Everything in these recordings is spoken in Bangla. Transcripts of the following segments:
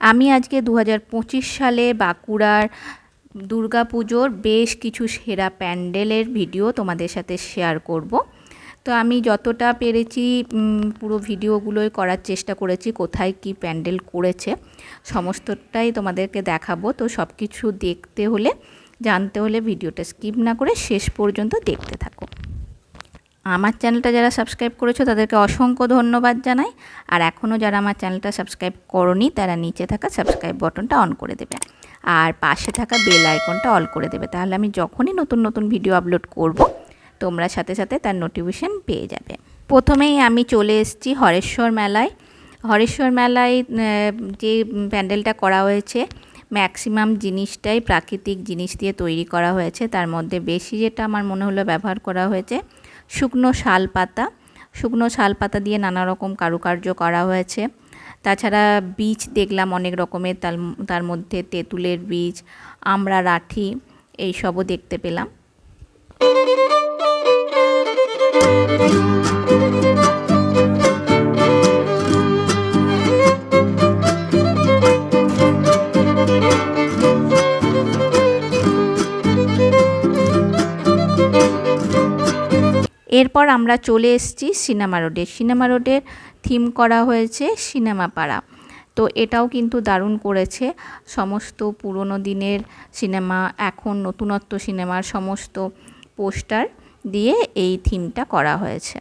আমি আজকে দু হাজার পঁচিশ সালে বাঁকুড়ার দুর্গা পুজোর বেশ কিছু সেরা প্যান্ডেলের ভিডিও তোমাদের সাথে শেয়ার করব। তো আমি যতটা পেরেছি পুরো ভিডিওগুলোই করার চেষ্টা করেছি, কোথায় কি প্যান্ডেল করেছে, সমস্তটাই তোমাদেরকে দেখাবো। তো সব কিছু দেখতে হলে, জানতে হলে ভিডিওটা স্কিপ না করে শেষ পর্যন্ত দেখতে থাকো। আমার চ্যানেলটা যারা সাবস্ক্রাইব করেছ তাদেরকে অসংখ্য ধন্যবাদ জানাই। আর এখনও যারা আমার চ্যানেলটা সাবস্ক্রাইব করনি, তারা নিচে থাকা সাবস্ক্রাইব বটনটা অন করে দেবে। আর পাশে থাকা বেল আইকনটা অল করে দেবে। তাহলে আমি যখনই নতুন নতুন ভিডিও আপলোড করব, তোমরা সাথে সাথে তার নোটিফিকেশান পেয়ে যাবে। প্রথমেই আমি চলে এসেছি হরেশ্বর মেলায়। হরেশ্বর মেলায় যে প্যান্ডেলটা করা হয়েছে, ম্যাক্সিমাম জিনিসটাই প্রাকৃতিক জিনিস দিয়ে তৈরি করা হয়েছে। তার মধ্যে বেশি যেটা আমার মনে হলো ব্যবহার করা হয়েছে শুকনো শাল পাতা শুকনো শাল পাতা দিয়ে নানা রকম কারুকার্য করা হয়েছে। তাছাড়া বীজ দেখলাম অনেক রকমের তার তার মধ্যে তেঁতুলের বীজ, আমরা রাঠি এইসবও দেখতে পেলাম। এরপর আমরা চলে এসেছি সিনেমা রোডে। সিনেমা রোডের থিম করা হয়েছে সিনেমা পাড়া। তো এটাও কিন্তু দারুণ করেছে। সমস্ত পুরনো দিনের সিনেমা, এখন নতুনত্ব সিনেমার সমস্ত পোস্টার দিয়ে এই থিমটা করা হয়েছে।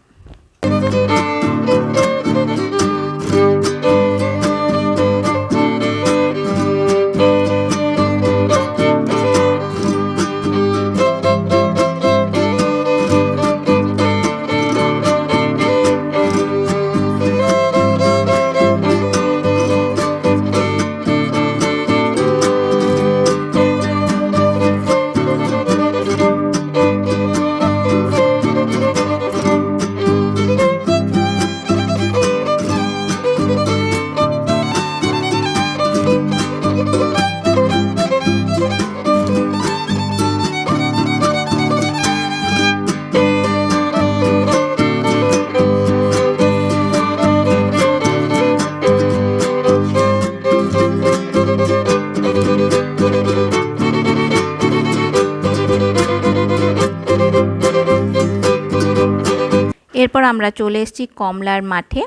এরপর আমরা চলে এসেছি কমলার মাঠে।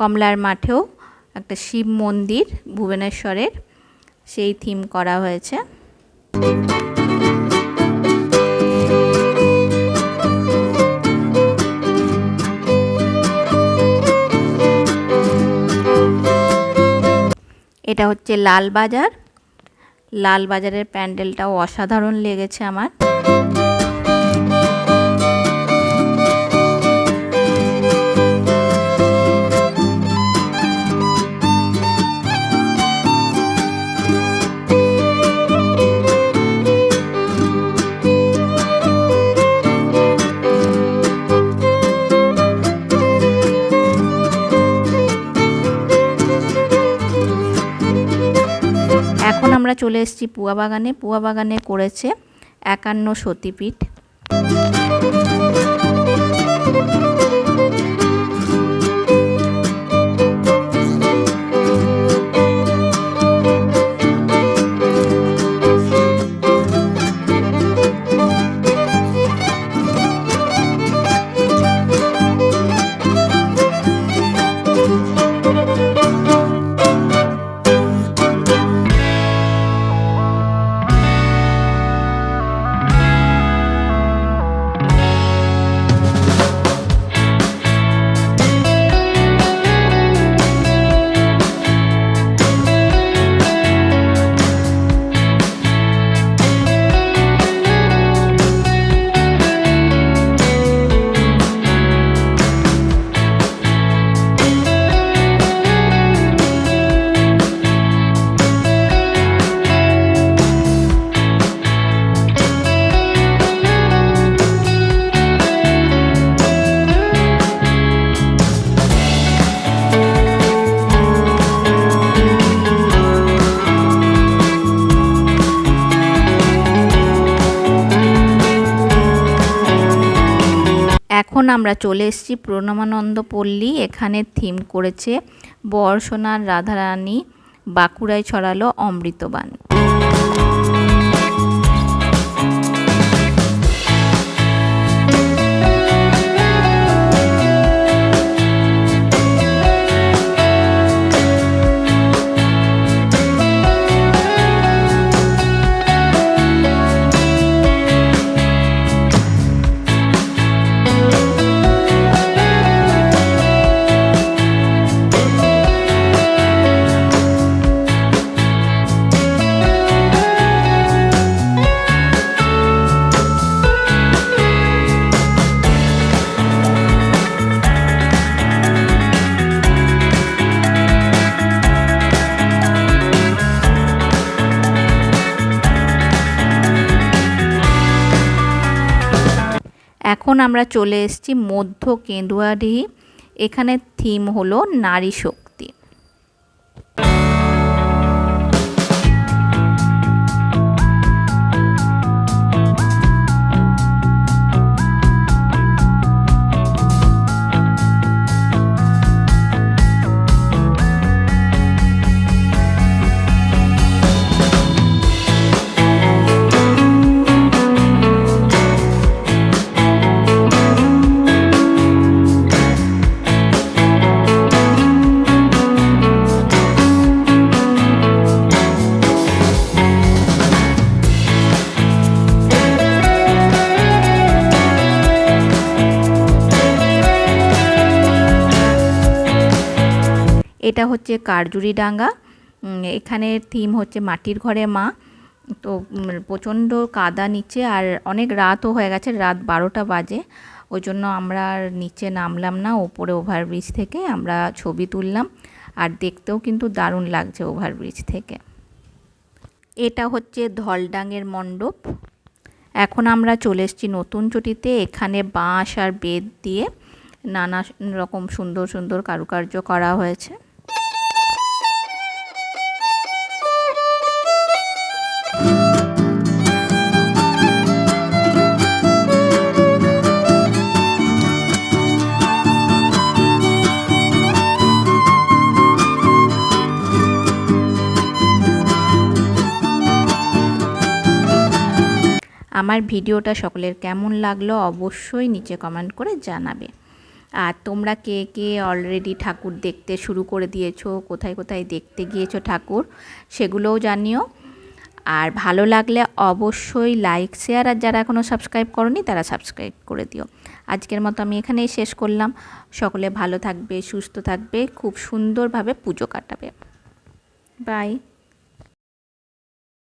কমলার মাঠেও একটা শিব মন্দির, ভুবনেশ্বরের, সেই থিম করা হয়েছে। এটা হচ্ছে লাল বাজার। লাল বাজারের প্যান্ডেলটাও অসাধারণ লেগেছে আমার। এখন আমরা চলে এসেছি পুয়া বাগানে। পুয়া বাগানে করেছে একান্ন সতীপীঠ। এখন আমরা চলে এসেছি প্রণমানন্দ পল্লী। এখানে থিম করেছে বর্ষণার রাধারানী বাঁকুড়ায় ছড়ালো অমৃতবান এখন আমরা চলে এসেছি মধ্য কেন্দুয়াডিহি এখানে থিম হলো নারী শক্তি। এটা হচ্ছে কারজুরি ডাঙ্গা উম, এখানের থিম হচ্ছে মাটির ঘরে মা। তো প্রচণ্ড কাদা নিচে আর অনেক রাতও হয়ে গেছে রাত বারোটা বাজে। ওই জন্য আমরা নিচে নামলাম না ওপরে ওভারব্রিজ থেকে আমরা ছবি তুললাম। আর দেখতেও কিন্তু দারুণ লাগছে ওভারব্রিজ থেকে। এটা হচ্ছে ধলডাঙের মণ্ডপ। এখন আমরা চলে এসেছি নতুন চটিতে। এখানে বাঁশ আর বেত দিয়ে নানা রকম সুন্দর সুন্দর কারুকার্য করা হয়েছে। আমার ভিডিওটা সকলের কেমন লাগল অবশ্যই নিচে কমেন্ট করে জানাবে। আর তোমরা কে কে অলরেডি ঠাকুর দেখতে শুরু করে দিয়েছ, কোথায় কোথায় দেখতে গিয়েছো ঠাকুর, সেগুলোও জানিও। আর ভালো লাগলে অবশ্যই লাইক শেয়ার আর যারা এখনও সাবস্ক্রাইব করনি তারা সাবস্ক্রাইব করে দিও। আজকের মতো আমি এখানেই শেষ করলাম। সকলে ভালো থাকবে, সুস্থ থাকবে, খুব সুন্দরভাবে পুজো কাটাবে। বাই